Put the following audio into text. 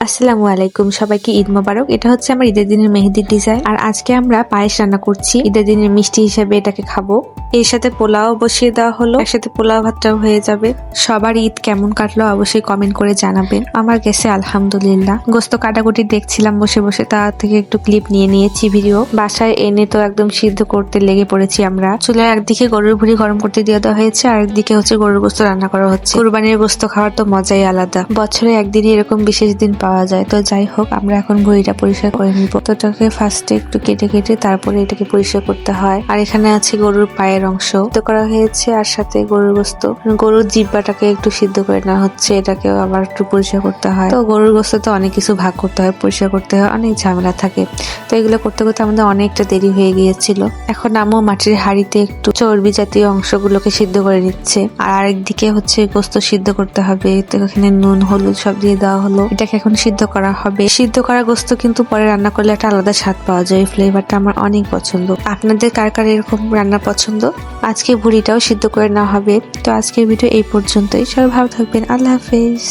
আসসালামু আলাইকুম, সবাইকে ঈদ মোবারক। এটা হচ্ছে আমার ঈদের দিনের মেহেদির ডিজাইন। আর আজকে আমরা পায়েস রান্না করছি। ঈদের দিনের মিষ্টি হিসেবে এটাকে খাব। এর সাথে পোলাও বসিয়ে দেওয়া হলো। একসাথে পোলাও ভাতটাও হয়ে যাবে। সবার ঈদ কেমন কাটলো অবশ্যই কমেন্ট করে জানাবেন। আমার গেছে আলহামদুলিল্লাহ। গোস্ত কাটাকুটি দেখছিলাম বসে বসে। তা থেকে একটু ক্লিপ নিয়ে নিয়েছি ভিডিও বাসায় এনে তো একদম সিদ্ধ করতে লেগে পড়েছি আমরা। চুলায় একদিকে গরুর ভুড়ি গরম করতে দিয়ে দেওয়া হয়েছে। আর একদিকে হচ্ছে গরুর গোস্ত রান্না করা হচ্ছে। কুরবানির গোস্ত খাওয়ার তো মজাই আলাদা। বছরে একদিনই এরকম বিশেষ দিন পাওয়া যায়। তো যাই হোক, আমরা এখন ভুঁড়িটা পরিষ্কার করে নিব। তো এটাকে ফার্স্টে একটু কেটে কেটে তারপরে এটাকে পরিষ্কার করতে হয়। আর এখানে আছে গরুর পায়ের অংশ। তো করা হয়েছে আর সাথে গরুর গোস্ত। গরুর জিব্বাটাকে একটু সিদ্ধ করে নেওয়া হচ্ছে, এটাকেও আবার একটু পরিষ্কার করতে হয়। তো গরুর গোস্ত তো অনেক কিছু ভাগ করতে হয়, পরিষ্কার করতে হয়, অনেক ঝামেলা থাকে। তো এগুলো করতে করতে আমাদের অনেকটা দেরি হয়ে গিয়েছিল। এখন আমও মাটির হাঁড়িতে একটু চর্বি জাতীয় অংশগুলোকে সিদ্ধ করে নিচ্ছে। আর আরেকদিকে হচ্ছে গোস্ত সিদ্ধ করতে হবে। তো এখানে নুন, হলুদ সব দিয়ে দেওয়া হলো। এটাকে এখন সিদ্ধ করা হবে। সিদ্ধ করা গোস্ত কিন্তু পরে রান্না করলে একটা আলাদা স্বাদ পাওয়া যায়। এই ফ্লেভারটা আমার অনেক পছন্দ। আপনাদের কার কার এরকম রান্না পছন্দ? আজকে ভুড়িটাও সিদ্ধ করে নেওয়া হবে। তো আজকের ভিডিও এই পর্যন্তই। সবাই ভালো থাকবেন। আল্লাহ হাফেজ।